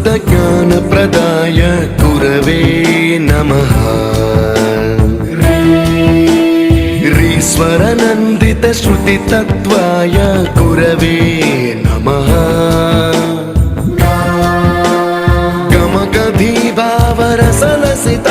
सप्तस्वरामृतज्ञानप्रदाय गुरवे नमः रीश्वरनन्दितश्रुतितत्त्वाय गुरवे नमः गमगधीभावरसलसिताय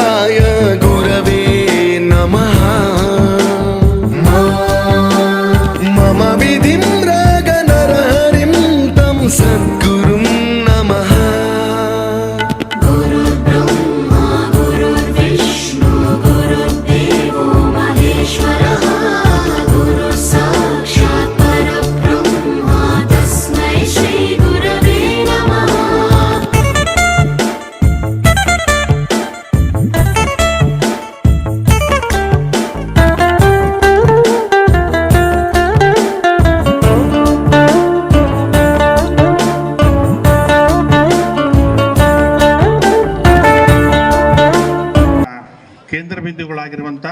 ಕೇಂದ್ರ ಬಿಂದುಗಳಾಗಿರುವಂಥ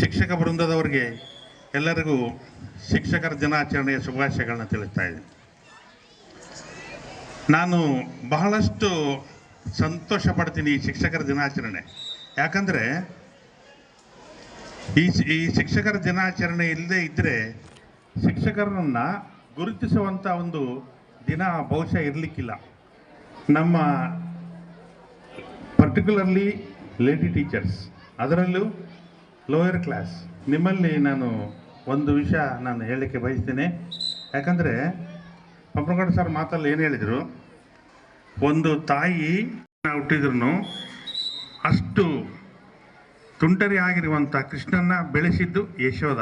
ಶಿಕ್ಷಕ ವೃಂದದವರಿಗೆ ಎಲ್ಲರಿಗೂ ಶಿಕ್ಷಕರ ದಿನಾಚರಣೆಯ ಶುಭಾಶಯಗಳನ್ನು ತಿಳಿಸ್ತಾ ಇದ್ದೀನಿ. ನಾನು ಬಹಳಷ್ಟು ಸಂತೋಷ ಪಡ್ತೀನಿ ಈ ಶಿಕ್ಷಕರ ದಿನಾಚರಣೆ. ಯಾಕಂದರೆ ಈ ಈ ಶಿಕ್ಷಕರ ದಿನಾಚರಣೆ ಇಲ್ಲದೆ ಇದ್ದರೆ ಶಿಕ್ಷಕರನ್ನು ಗುರುತಿಸುವಂಥ ಒಂದು ದಿನ ಬಹುಶಃ ಇರಲಿಕ್ಕಿಲ್ಲ. ನಮ್ಮ ಪರ್ಟಿಕ್ಯುಲರ್ಲಿ ಲೇಡಿ ಟೀಚರ್ಸ್ ಅದರಲ್ಲೂ ಲೋಯರ್ ಕ್ಲಾಸ್ ನಿಮ್ಮಲ್ಲಿ ನಾನು ಒಂದು ವಿಷಯ ನಾನು ಹೇಳಲಿಕ್ಕೆ ಬಯಸ್ತೇನೆ. ಯಾಕಂದರೆ ಪಂಪ್ರಗೌಡ ಸರ್ ಮಾತಲ್ಲಿ ಏನು ಹೇಳಿದರು? ಒಂದು ತಾಯಿ ಹುಟ್ಟಿದ್ರು ಅಷ್ಟು ತುಂಟರಿ ಆಗಿರುವಂಥ ಕೃಷ್ಣನ ಬೆಳೆಸಿದ್ದು ಯಶೋಧ.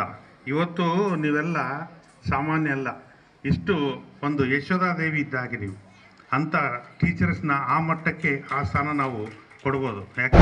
ಇವತ್ತು ನೀವೆಲ್ಲ ಸಾಮಾನ್ಯ ಅಲ್ಲ, ಇಷ್ಟು ಒಂದು ಯಶೋಧಾದೇವಿ ಇದ್ದಾಗಿ ನೀವು. ಅಂಥ ಟೀಚರ್ಸ್ನ ಆ ಮಟ್ಟಕ್ಕೆ ಆ ಸ್ಥಾನ ನಾವು ಕೊಡ್ಬೋದು. ಯಾಕೆ?